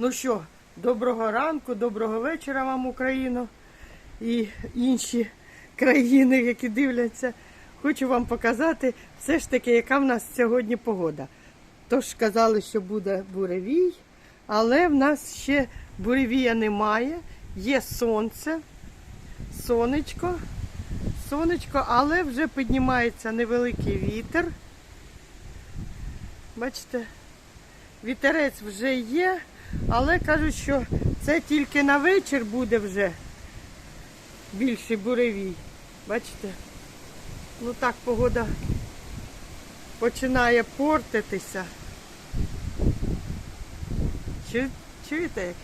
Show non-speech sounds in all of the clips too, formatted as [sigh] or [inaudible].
Ну що, доброго ранку, доброго вечора вам, Україно і інші країни, які дивляться. Хочу вам показати все ж таки, яка в нас сьогодні погода. Тож казали, що буде буревій, але в нас ще буревія немає. Є сонце, сонечко, сонечко, але вже піднімається невеликий вітер. Бачите, вітерець вже є, але кажуть, що це тільки на вечір буде вже більший буревій. Бачите? Ну так погода починає портитися. Чу, чуєте як?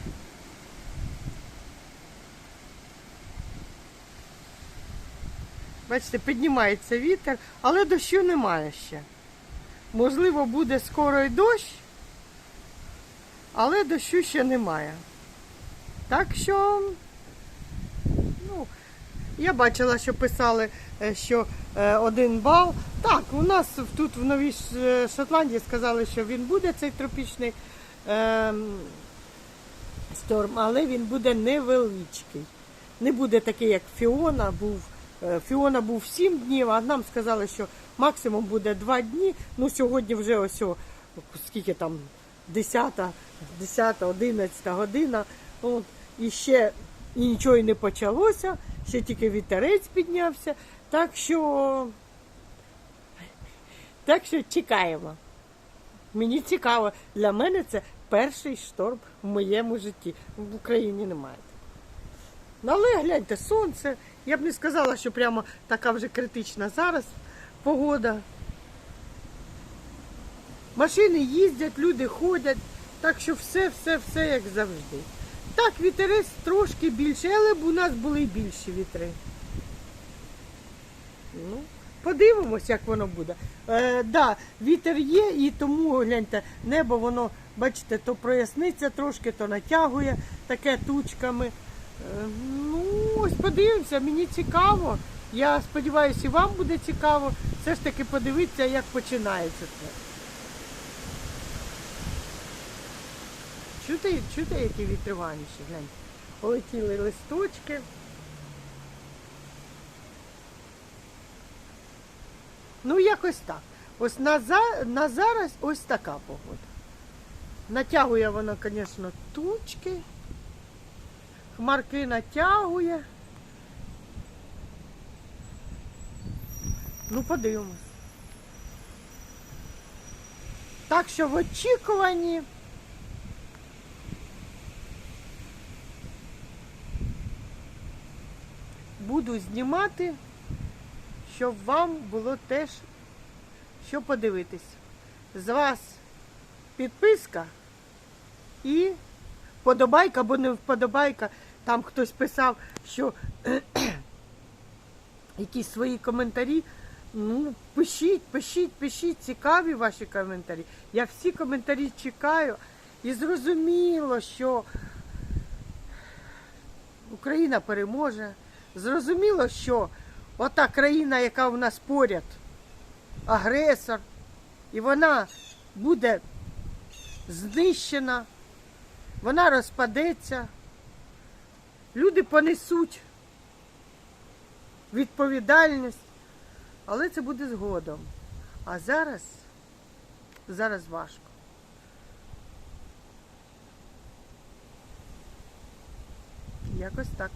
Бачите, піднімається вітер, але дощу немає ще. Можливо, буде скоро й дощ, але дощу ще немає. Так що, ну, я бачила, що писали, е, що е, один бал. Так, у нас тут в Новій е, Шотландії сказали, що він буде цей тропічний ем, шторм, але він буде невеличкий. Не буде такий, як Фіона був. Е, Фіона був 7 днів, а нам сказали, що максимум буде 2 дні. Ну, сьогодні вже ось о, скільки там 10, 10, 11 година. От, і ще і нічого і не почалося, ще тільки вітерець піднявся. Так що, так що чекаємо. Мені цікаво, для мене це перший шторм в моєму житті. В Україні немає. Ну, але гляньте, сонце. Я б не сказала, що прямо така вже критична зараз погода. Машини їздять, люди ходять, так що все, все, все як завжди. Так, вітерець трошки більший, але б у нас були й більші вітри. Ну, подивимось, як воно буде. Е, да, вітер є, і тому гляньте, небо воно, бачите, то проясниться трошки, то натягує таке тучками. Е, ну, ось подивимося, мені цікаво. Я сподіваюся, і вам буде цікаво. Все ж таки подивитися, як починається це. Чути, чути, які вітриваніші, гляньте. Полетіли листочки. Ну, якось так. Ось на, за, на зараз ось така погода. Натягує вона, звісно, тучки. Хмарки натягує. Ну, подивимось. Так що в очікуванні. Буду знімати, щоб вам було теж що подивитись. З вас підписка і вподобайка, або не вподобайка. Там хтось писав, що [clears throat] якісь свої коментарі. Ну, пишіть, пишіть, пишіть, цікаві ваші коментарі. Я всі коментарі чекаю. І зрозуміло, що Україна переможе. Зрозуміло, що ота країна, яка у нас поряд, агресор, і вона буде знищена, вона розпадеться, люди понесуть відповідальність, але це буде згодом. А зараз, зараз важко. Якось так.